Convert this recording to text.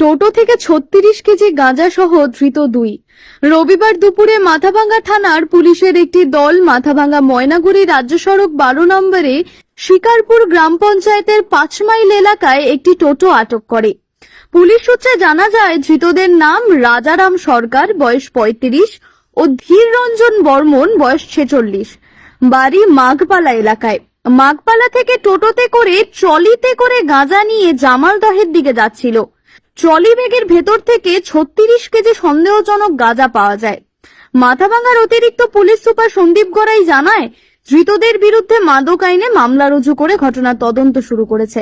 টোটো থেকে ছত্রিশ কেজি গাঁজা সহ ধৃত দুই। রবিবার দুপুরে মাথাভাঙ্গা থানার পুলিশের একটি দল মাথাভাঙ্গা ময়নাগুড়ি রাজ্য সড়ক বারো নম্বরে শিকারপুর গ্রাম পঞ্চায়েতের পাঁচ মাইল এলাকায় একটি টোটো আটক করে। পুলিশ সূত্রে জানা যায়, ধৃতদের নাম রাজারাম সরকার, বয়স পঁয়ত্রিশ, ও ধীর রঞ্জন বর্মন, বয়স ছেচল্লিশ। বাড়ি মাঘপালা এলাকায়। মাঘপালা থেকে টোটোতে করে ট্রলিতে করে গাঁজা নিয়ে জামালদহের দিকে যাচ্ছিল। ট্রলি ব্যাগের ভেতর থেকে ছত্রিশ কেজি সন্দেহজনক গাঁজা পাওয়া যায়। মাথাভাঙার অতিরিক্ত পুলিশ সুপার সন্দীপ গড়াই জানায়, ধৃতদের বিরুদ্ধে মাদক আইনে মামলা রুজু করে ঘটনার তদন্ত শুরু করেছে।